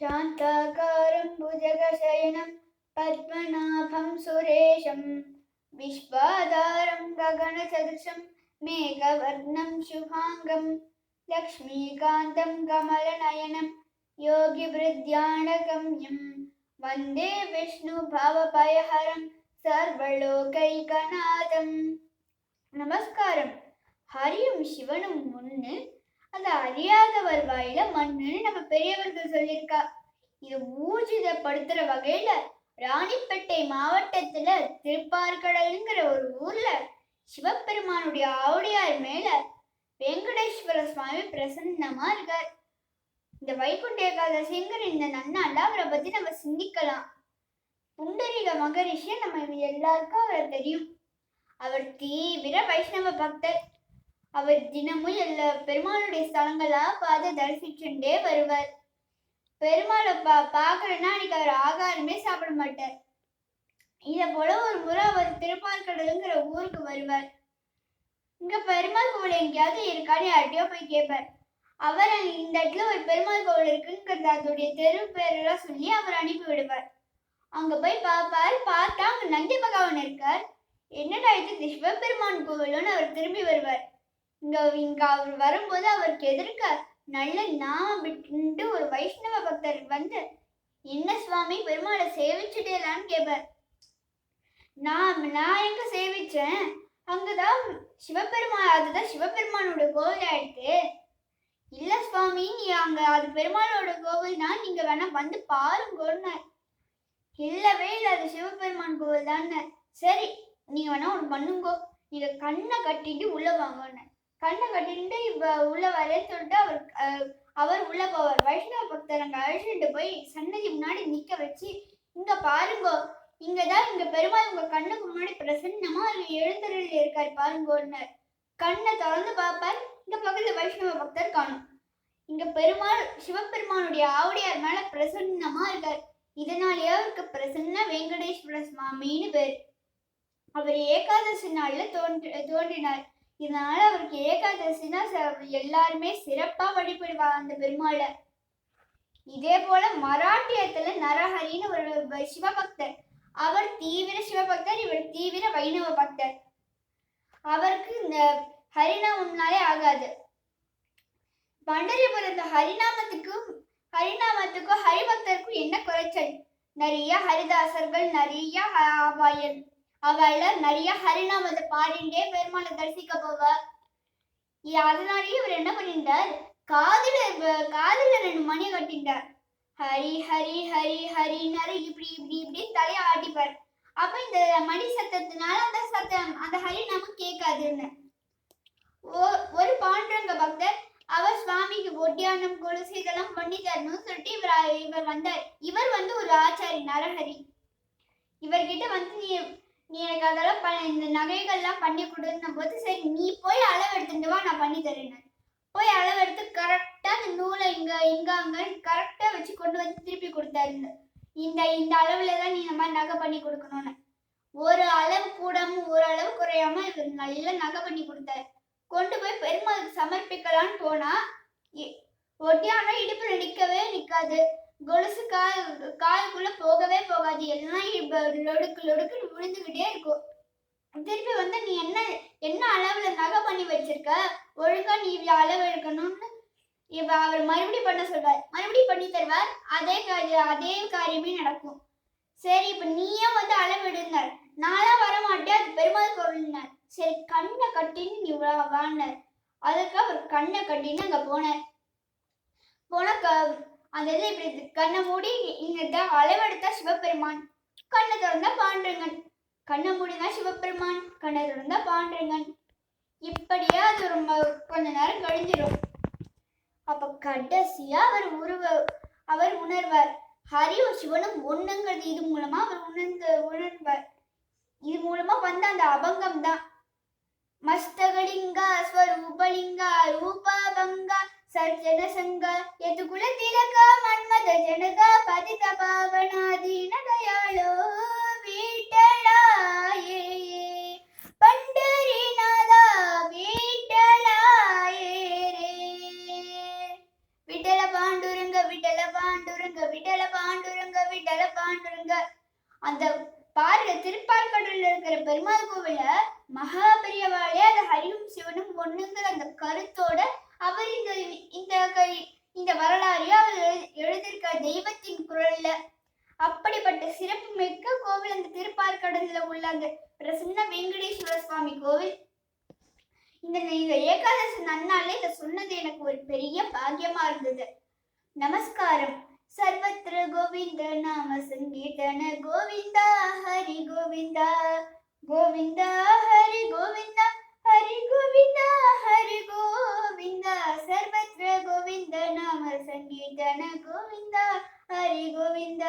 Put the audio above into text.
शान्ताकारं भुजगशयनं पद्मनाभं सुरेशं विश्वाधारं गगनसदृशं मेघवर्णं शुभाङ्गं लक्ष्मीकान्तं कमलनयनं योगिवृद्ध्यानगम्यं वन्दे विष्णुभवभयहरं சர்வலோகைகநாதம் நமஸ்காரம் ஹரியும் சிவனும் ஒண்ணு அந்த அறியாதவர் வாயில மண்ணுன்னு நம்ம பெரியவர்கள் சொல்லியிருக்கா. இது ஊர்ஜிதப்படுத்துற வகையில ராணிப்பேட்டை மாவட்டத்துல திருப்பார்கடலுங்கிற ஒரு ஊர்ல சிவபெருமானுடைய ஆவுடையார் மேல வெங்கடேஸ்வர சுவாமி பிரசன்னமா இருக்கார். இந்த வைகுண்ட ஏகாதசிங்கிற இந்த நன்னால அவரை பத்தி நம்ம சிந்திக்கலாம். புண்டரீக மகரிஷி நம்ம எல்லாருக்கும் அவரை தெரியும். அவர் தீவிர வைஷ்ணவ பக்தர். அவர் தினமும் எல்லா பெருமாளுடைய ஸ்தலங்களா பார்த்து தரிசிச்சுட்டே வருவார். பெருமாளை பா பார்க்கலன்னா அன்னைக்கு அவர் ஆகாரமே சாப்பிட மாட்டார். இதை போல ஒரு முறை அவர் திருப்பார்கடலுங்கிற ஊருக்கு வருவார். இங்க பெருமாள் கோவில் எங்கேயாவது இருக்கான்னு யார்கிட்டயோ போய் கேட்பார். அவர் இந்த இடத்துல ஒரு பெருமாள் கோவில் இருக்குங்கிறது அதோடைய தெரு பேரெல்லாம் சொல்லி அவர் அனுப்பி விடுவார். அங்க போய் பார்ப்பார். பார்த்தா அங்க நந்தி பகவான் இருக்கார். என்னடா இது சிவபெருமான் கோவிலும்னு அவர் திரும்பி வருவார். இங்க இங்க அவர் வரும்போது அவருக்கு எதிர்க்க நல்ல நாம விட்டு ஒரு வைஷ்ணவ பக்தர் வந்து என்ன சுவாமி பெருமாளை சேவிச்சுட்டேலான்னு கேட்பார் நான் நான் எங்க சேவிச்சேன்? அங்கதான் சிவபெருமான் அதுதான் சிவபெருமானோட கோவில் ஆயிடுத்து. இல்ல சுவாமி நீ அங்க அது பெருமாளோட கோவில் தான் நீங்க வேணா வந்து பாருங்கன்னு இல்லவே இல்லை அது சிவபெருமான் கோவில் தானே சரி நீங்க வேணா ஒன்று பண்ணுங்கோ. நீங்க கண்ணை கட்டிட்டு உள்ள வாங்கன்னு கண்ணை கட்டிட்டு இப்ப உள்ள வரேன்னு சொல்லிட்டு அவர் அவர் உள்ள போவார். வைஷ்ணவ பக்தர் அங்க அழைச்சிட்டு போய் சன்னதி முன்னாடி நிக்க வச்சு இங்க பாருங்கோ இங்கதான் இங்க பெருமாள் உங்க கண்ணுக்கு முன்னாடி பிரசன்னமா எழுந்தருள் இருக்காரு பாருங்கோன்னு. கண்ணை திறந்து பார்ப்பார். இந்த பக்கத்துல வைஷ்ணவ பக்தர் காணும். இங்க பெருமாள் சிவபெருமானுடைய ஆவுடையார் மேல பிரசன்னமா இருக்கார். இதனாலேயே அவருக்கு பிரசன்ன வெங்கடேஸ்வர சுவாமின்னு பேர். அவர் ஏகாதசி நாள்ல தோன்றி தோன்றினார். இதனால அவருக்கு ஏகாதசினா எல்லாருமே சிறப்பா வழிபடுவா அந்த பெருமாளை. இதே போல மராட்டியத்துல நரஹரின்னு ஒரு சிவபக்தர். அவர் தீவிர சிவபக்தர் இவர் தீவிர வைணவ பக்தர். அவருக்கு இந்த ஹரிநாமம்னாலே ஆகாது. பண்டரிபுரத்து ஹரிநாமத்துக்கும் ஹரிநாமத்துக்கும் ஹரிபக்தருக்கும் என்ன குறைச்சல்? நிறைய ஹரிதாசர்கள் நிறைய ஹ- அவ- அவள நிறைய ஹரிநாமத்தை பாடிண்டே பெருமாளை தரிசிக்க போவா அதனாலேயே இவர் என்ன பண்ணிட்டார் காதுல வ- காதுல ரெண்டு மணி கட்டிட்டார். ஹரி ஹரி ஹரி ஹரினாரு இப்படி இப்படி இப்படி தலையை ஆட்டிப்பார். அப்ப இந்த மணி சத்தத்தினால அந்த சத்தம் அந்த ஹரிநாமம் கேட்காதுன்னு. ஒரு பாண்டங்க பக்தர் அவர் சுவாமிக்கு ஒட்டியானம் கொலுசு இதெல்லாம் பண்ணி தரணும்னு சொல்லிட்டு இவர் இவர் வந்தார். இவர் வந்து ஒரு ஆச்சாரி நரஹரி இவர்கிட்ட வந்து நீ நீ எனக்கு அதெல்லாம் ப இந்த நகைகள்லாம் பண்ணி கொடுன்னும் போது சரி நீ போய் அளவு எடுத்துட்டு வா நான் பண்ணி தரேன் போய் அளவு எடுத்து கரெக்டாக அந்த நூலை இங்கே இங்க அங்கே கரெக்டாக வச்சு கொண்டு வந்து திருப்பி கொடுத்தாரு இந்த- இந்த அளவில் தான் நீ இந்த மாதிரி நகை பண்ணி கொடுக்கணும்னு. ஒரு அளவு கூடாம ஒரு அளவு குறையாம இவர் நல்ல நகை பண்ணி கொடுத்தாரு. கொண்டு போய் பெருமாளுக்கு சமர்ப்பிக்கலான்னு போனா ஒட்டியான ஒட்டியானம் இடுப்புல நிற்கவே நிற்காது கொலுசு கால் காலுக்குள்ள போகவே போகாது. எல்லாம் இப்போ லொடுக்கு லொடுக்குன்னு விழுந்துக்கிட்டே இருக்கும். திருப்பி வந்து நீ என்ன என்ன அளவுல நகை பண்ணி வச்சிருக்க? ஒழுங்கா நீ இவ்வளவு அளவு எடுக்கணும்னு இவ அவர் மறுபடியும் பண்ண சொல்வார். மறுபடியும் பண்ணி தருவார். அதே காரியம் அதே காரியமே நடக்கும். சரி இப்ப நீயே வந்து அளவிடுனார் நான்லாம் வர மாட்டேன் அது பெருமாள் கோவில்னார். சரி கண்ணை கட்டின்னு நீ வாங்கினார் அதுக்கு அவர் கண்ணை கட்டின்னு அங்க போனார். போன க அந்த இப்படி கண்ணை மூடி இங்கே அளவெடுத்தா சிவபெருமான். கண்ணை திறந்தா பாண்டுங்கன் கண்ணை மூடினா சிவபெருமான். கண்ணை திறந்தா பாண்டுங்கன் இப்படியா அது ரொம்ப கொஞ்ச நேரம் கழிஞ்சிடும் அப்போ கடைசியா அவர் உருவ அவர் உணர்வார். ஹரியும் சிவனும் ஒண்ணுங்கிறது இது மூலமா அவர் உணர்ந்து உணர்வார். இது மூலமா வந்த அந்த அபங்கம் தான் மஸ்தகலிங்கா ஸ்வரூபலிங்கா ரூபாபங்கா సజ్జన సంగ ఎతుకుల తిలక మన్మద జనక పతిత పావనాదీన దయాలో వీటళాయే పండరినాథ వీటళాయే రే విటల పాండురంగ విటల పాండురంగ విటల పాండురంగ విటల పాండురంగ அந்த பாடுற திருப்பார்கடல்ல இருக்கிற பெருமாள் கோவில மகாபெரியவாளே அது ஹரியும் சிவனும் ஒண்ணுங்கிற அந்த கருத்தோட அவர் இந்த இந்த க- இந்த வரலாறு அவர் எழு- எழுதியிருக்க தெய்வத்தின் குரல்ல. அப்படிப்பட்ட சிறப்பு மிக்க கோவில் அந்த திருப்பார்கடல்ல உள்ள அந்த பிரசன்ன வெங்கடேஸ்வர சுவாமி கோவில். இந்த இந்த ஏகாதசி நன்னாலே இதை சொன்னது எனக்கு ஒரு பெரிய பாக்கியமா இருந்தது. நமஸ்காரம். சர்வத்திர கோவிந்த நாம சங்கீர்த்தன கோவிந்தா ஹரி கோவிந்தா. கோவிந்தா ஹரி கோவிந்தா. గణ గోవింద హరి గోవింద.